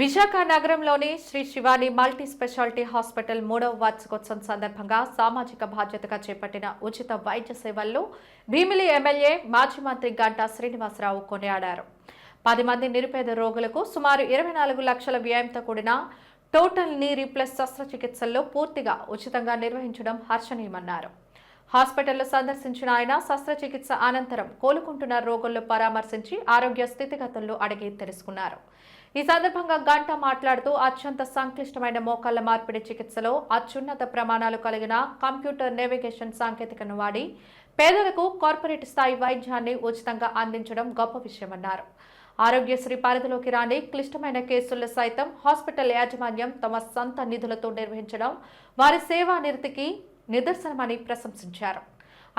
విశాఖ నగరంలోని Sri Shivani multi speciality hospital మూడవ వార్షికోత్సవం సందర్భంగా సామాజిక బాధ్యతగా చేపట్టిన ఉచిత వైద్య సేవల్లో భీమిలి ఎమ్మెల్యే మాజీ మంత్రి గంటా శ్రీనివాసరావు కొనియాడారు. పది మంది నిరుపేద రోగులకు సుమారు ఇరవై నాలుగు లక్షల వ్యయంతో కూడిన టోటల్ నీ రీప్లస్ శస్త్రచికిత్సల్లో పూర్తిగా ఉచితంగా నిర్వహించడం హర్షణీయమన్నారు. హాస్పిటల్లో సందర్శించిన ఆయన శస్త్రచికిత్స అనంతరం కోలుకుంటున్న రోగుల్లో పరామర్శించి ఆరోగ్య స్థితిగతుల్లో అడిగి తెలుసుకున్నారు. ఈ సందర్భంగా గంట మాట్లాడుతూ అత్యంత సంక్లిష్టమైన మోకాళ్ళ మార్పిడి చికిత్సలో అత్యున్నత ప్రమాణాలు కలిగిన కంప్యూటర్ నేవిగేషన్ సాంకేతికను వాడి పేదలకు కార్పొరేట్ స్థాయి వైద్యాన్ని ఉచితంగా అందించడం గొప్ప విషయమన్నారు. ఆరోగ్యశ్రీ పరిధిలోకి రాని క్లిష్టమైన కేసుల్లో సైతం హాస్పిటల్ యాజమాన్యం తమ సొంత నిధులతో నిర్వహించడం వారి సేవా నిరతికి నిదర్శనమని ప్రశంసించారు.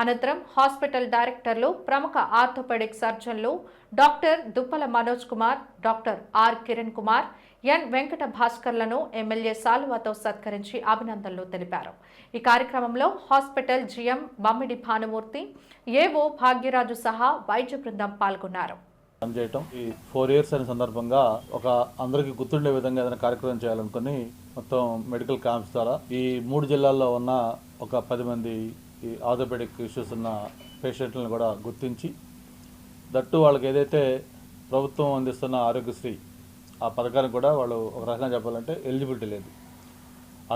అనంతరం హాస్పిటల్ డైరెక్టర్లు ప్రముఖ orthopaedic సర్జన్లు doctor Duppala Manoj Kumar doctor R Kiran Kumar N Venkata భాస్కర్లను MLA సాల్వాతో సత్కరించి అభినందనలు తెలిపారు. ఈ కార్యక్రమంలో హాస్పిటల్ జిఎం బమ్మిడి భానుమూర్తి ఏవో భాగ్యరాజు సహా వైద్య బృందం పాల్గొన్నారు. పనిచేయటం ఈ ఫోర్ ఇయర్స్ అనే సందర్భంగా ఒక అందరికీ గుర్తుండే విధంగా ఏదైనా కార్యక్రమం చేయాలనుకుని మొత్తం మెడికల్ క్యాంప్స్ ద్వారా ఈ మూడు జిల్లాల్లో ఉన్న ఒక పది మంది ఈ ఆర్థోపెడిక్ ఇష్యూస్ ఉన్న పేషెంట్లను కూడా గుర్తించి దట్టు వాళ్ళకి ఏదైతే ప్రభుత్వం అందిస్తున్న ఆరోగ్యశ్రీ ఆ పథకానికి కూడా వాళ్ళు ఒక రకంగా చెప్పాలంటే ఎలిజిబిలిటీ లేదు.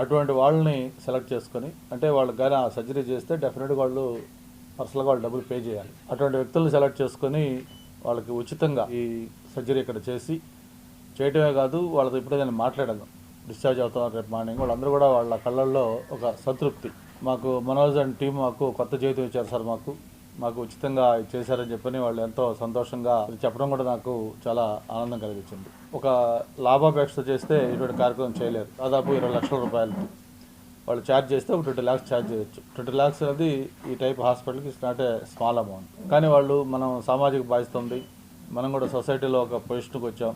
అటువంటి వాళ్ళని సెలెక్ట్ చేసుకొని అంటే వాళ్ళు కానీ ఆ సర్జరీ చేస్తే డెఫినెట్గా వాళ్ళు పర్సనల్గా వాళ్ళు డబ్బులు పే చేయాలి. అటువంటి వ్యక్తులను సెలెక్ట్ చేసుకొని వాళ్ళకి ఉచితంగా ఈ సర్జరీ ఇక్కడ చేసి చేయటమే కాదు వాళ్ళతో ఇప్పుడే నేను మాట్లాడాను. డిశ్చార్జ్ అవుతున్నారు రేపు మార్నింగ్. వాళ్ళందరూ కూడా వాళ్ళ కళ్ళల్లో ఒక సంతృప్తి. మాకు మనోజ్ అండ్ టీం మాకు కొత్త జీవితం ఇచ్చారు సార్ మాకు. మాకు ఉచితంగా చేశారని చెప్పని వాళ్ళు ఎంతో సంతోషంగా చెప్పడం కూడా నాకు చాలా ఆనందం కలిగించింది. ఒక లాభాపేక్షతో చేస్తే ఇటువంటి కార్యక్రమం చేయలేరు. దాదాపు ఇరవై లక్షల రూపాయలు వాళ్ళు ఛార్జ్ చేస్తే ఒక ట్వంటీ ల్యాక్స్ ఛార్జ్ చేయొచ్చు. ట్వంటీ ల్యాక్స్ అనేది ఈ టైప్ హాస్పిటల్కి it's not a small amount. కానీ వాళ్ళు మనం సామాజిక బాధ్యత ఉంది మనం కూడా సొసైటీలో ఒక పొజిషన్కి వచ్చాం.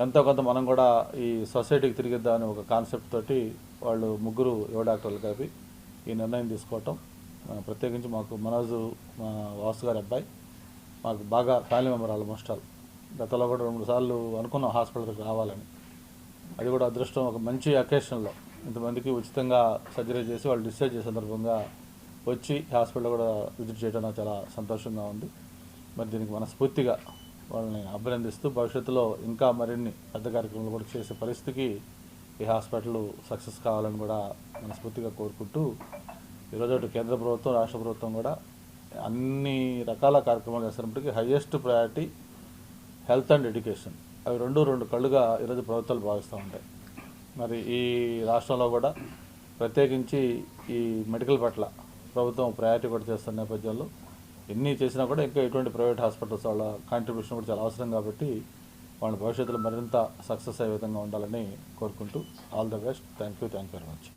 ఎంతో కొంత మనం కూడా ఈ సొసైటీకి తిరిగిద్దామని ఒక కాన్సెప్ట్ తోటి వాళ్ళు ముగ్గురు యువ డాక్టర్లు కలిపి ఈ నిర్ణయం తీసుకోవటం. ప్రత్యేకించి మాకు మనోజు మా వాసు గారి అబ్బాయి మాకు బాగా ఫ్యామిలీ మెంబర్ ఆల్మోస్ట్ ఆల్ గతంలో కూడా రెండు సార్లు అనుకున్నాం హాస్పిటల్కి రావాలని. అది కూడా అదృష్టం ఒక మంచి అకేషన్లో ఇంతమందికి ఉచితంగా సర్జరీ చేసి వాళ్ళు డిశ్చార్జ్ చేసే సందర్భంగా వచ్చి హాస్పిటల్ కూడా విజిట్ చేయడం నాకు చాలా సంతోషంగా ఉంది. మరి దీనికి మనస్ఫూర్తిగా వాళ్ళని అభినందిస్తూ భవిష్యత్తులో ఇంకా మరిన్ని పెద్ద కార్యక్రమాలు కూడా చేసే పరిస్థితికి ఈ హాస్పిటల్ సక్సెస్ కావాలని కూడా మనస్ఫూర్తిగా కోరుకుంటూ ఈరోజు అటు కేంద్ర ప్రభుత్వం రాష్ట్ర ప్రభుత్వం కూడా అన్ని రకాల కార్యక్రమాలు చేస్తున్నప్పటికీ highest priority health and education అవి రెండు రెండు కళ్ళుగా ఈరోజు ప్రభుత్వాలు భావిస్తూ ఉంటాయి. మరి ఈ రాష్ట్రంలో కూడా ప్రత్యేకించి ఈ మెడికల్ పట్ల ప్రభుత్వం ప్రయారిటీ కూడా చేస్తున్న నేపథ్యంలో ఎన్ని చేసినా కూడా ఇంకా ఎటువంటి ప్రైవేట్ హాస్పిటల్స్ వాళ్ళ కాంట్రిబ్యూషన్ కూడా చాలా అవసరం కాబట్టి వాళ్ళ భవిష్యత్తులో మరింత సక్సెస్ అయ్యే విధంగా ఉండాలని కోరుకుంటూ all the best. Thank you thank you very much.